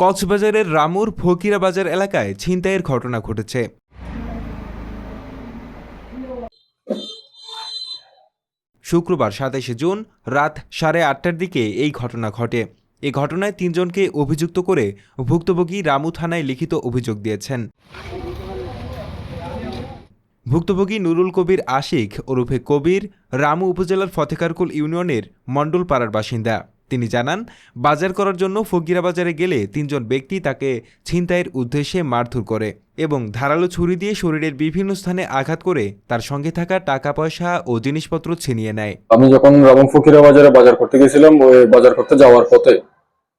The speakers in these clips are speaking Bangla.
কক্সবাজারের রামুর ফকিরা বাজার এলাকায় ছিনতাইয়ের ঘটনা ঘটেছে। শুক্রবার সাতাশে জুন রাত সাড়ে আটটার দিকে এই ঘটনা ঘটে। এ ঘটনায় তিনজনকে অভিযুক্ত করে ভুক্তভোগী রামু থানায় লিখিত অভিযোগ দিয়েছেন। ভুক্তভোগী নুরুল কবির আশিক ওরফে কবির রামু উপজেলার ফতেকারকুল ইউনিয়নের মণ্ডলপাড়ার বাসিন্দা। তিনি জানান, বাজার করার জন্য ফকিরা বাজারে গেলে তিনজন ব্যক্তি তাকে ছিনতাইয়ের উদ্দেশ্যে মারধর করে এবং ধারালো ছুরি দিয়ে শরীরের বিভিন্ন স্থানে আঘাত করে তার সঙ্গে থাকা টাকা পয়সা ও জিনিসপত্র ছিনিয়ে নেয়। আমি যখন রাবণ ফকিরা বাজারে বাজার করতে গেছিলাম, ওই বাজার করতে যাওয়ার পথে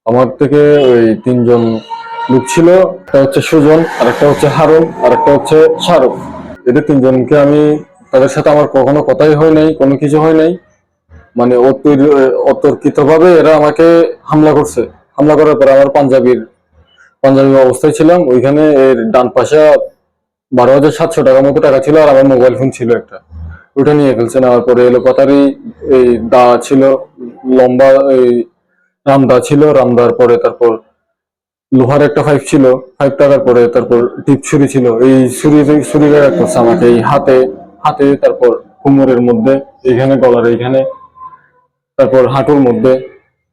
আমার থেকে ওই তিনজন লোক ছিল, একটা হচ্ছে সুজন আর একটা হচ্ছে হারুন আর একটা হচ্ছে শাহরুখ। এদের তিনজনকে আমি তাদের সাথে আমার কখনো কথাই হয় নাই, কোনো কিছু হয় নাই। মানে অতর্কিত ভাবে এরা আমাকে হামলা করছে। হামলা করার পরে আমার পাঞ্জাবির পাঞ্জাবি অবস্থায় ছিলাম। ওইখানে এর ডান পাশে বারো হাজার সাতশো টাকার মতো টাকা ছিল আর আমার মোবাইল ফোন ছিল একটা। ওটা নিয়ে ফেলছে। নেওয়ার পরে এলো কথারই এই দা ছিল, লম্বা এই রামদা ছিল। রামদার পরে তারপর লোহার একটা পাইপ ছিল। পাইপ টাকার পরে তারপর টিপ ছুরি ছিল। এই ছুরি ছুরি করছে আমাকে এই হাতে হাতে তারপর কোমরের মধ্যে, এইখানে, গলার এইখানে তারপর হাঁটুর মধ্যে,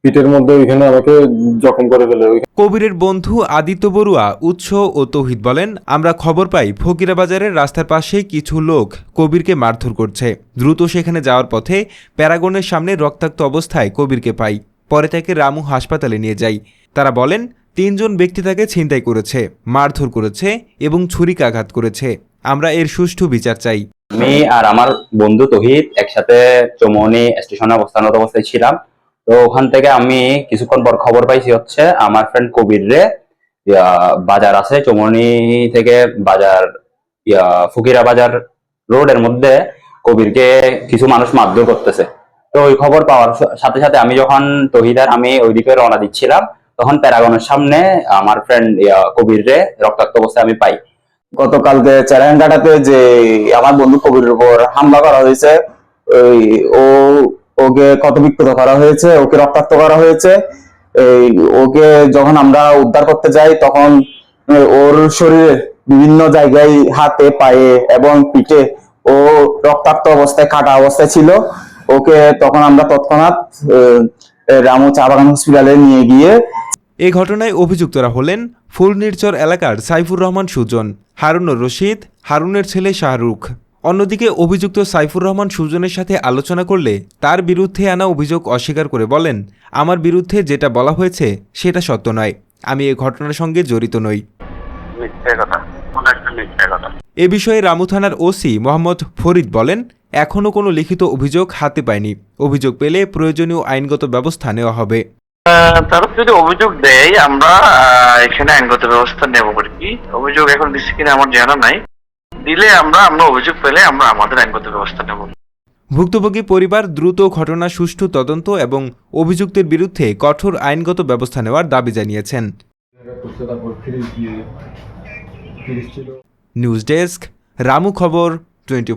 পিঠের মধ্যে ওইখানে আমাকে জখম করে ফেলে। কবিরের বন্ধু আদিত্য বড়ুয়া উৎস ও তৌহিদ বলেন, আমরা খবর পাই ফকিরা বাজারের রাস্তার পাশে কিছু লোক কবিরকে মারধর করছে। দ্রুত সেখানে যাওয়ার পথে প্যারাগনের সামনে রক্তাক্ত অবস্থায় কবিরকে পাই। পরে তাকে রামু হাসপাতালে নিয়ে যাই। তারা বলেন, তিনজন ব্যক্তি তাকে ছিনতাই করেছে, মারধর করেছে এবং ছুরিকাঘাত করেছে। আমরা এর সুষ্ঠু বিচার চাই। আমি আর আমার বন্ধু তহিদ একসাথে চৌমনি স্টেশনে অবস্থানত অবস্থায় ছিলাম। তো ওখান থেকে আমি কিছুক্ষণ পর খবর পাইছি হচ্ছে, আমার ফ্রেন্ড কবির রে বাজার আছে চৌমনি থেকে বাজার ফকিরা বাজার রোডের মধ্যে কবিরকে কিছু মানুষ মারধর করতেছে। তো ওই খবর পাওয়ার সাথে সাথে আমি যখন তহিদ আর আমি ওইদিকে রওনা দিচ্ছিলাম, তখন প্যারাগনের সামনে আমার ফ্রেন্ড কবির রে রক্তাক্ত অবস্থায় আমি পাই। গতকালকে চ্যালেঞ্জাটাতে যে আমার বন্ধু কবিরের উপর হামলা করা হয়েছে, ওই ও, ওকে ক্ষত বিক্ষত করা হয়েছে, ওকে রক্তাক্ত করা হয়েছে। এই ওকে যখন আমরা উদ্ধার করতে যাই, তখন ওর শরীরে বিভিন্ন জায়গায় হাতে, পায়ে এবং পিঠে ও রক্তাক্ত অবস্থায়, কাটা অবস্থায় ছিল। ওকে তখন আমরা তৎক্ষণাৎ রামু চা বাগান হসপিটালে নিয়ে গিয়ে এ ঘটনায় অভিযুক্তরা হলেন ফুলনিরচর এলাকার সাইফুর রহমান সুজন হারুনুর রশিদ হারুনের ছেলে শাহরুখ। অন্যদিকে অভিযুক্ত সাইফুর রহমান সুজনের সাথে আলোচনা করলে তার বিরুদ্ধে আনা অভিযোগ অস্বীকার করে বলেন আমার বিরুদ্ধে যেটা বলা হয়েছে সেটা সত্য নয়। আমি এ ঘটনার সঙ্গে জড়িত নই। এ বিষয়ে রামু থানার ওসি মোহাম্মদ ফরিদ বলেন এখনও কোনো লিখিত অভিযোগ হাতে পায়নি অভিযোগ পেলে প্রয়োজনীয় আইনগত ব্যবস্থা নেওয়া হবে। তারা যদি অভিযোগ দেয় আমরা এখানে আইনগত ব্যবস্থা নেব আর কি? অভিযোগ এখন দিচ্ছে কিনা আমার জানা নাই। দিলে আমরা আমরা অভিযোগ পেলে আমরা আমাদের আইনগত ব্যবস্থা নেব। ভুক্তভোগী পরিবার দ্রুত ঘটনা সুষ্ঠু তদন্ত এবং অভিযুক্তের বিরুদ্ধে কঠোর আইনগত ব্যবস্থা নেওয়ার দাবি জানিয়েছেন। নিউজ ডেস্ক রামু খবর টোয়েন্টি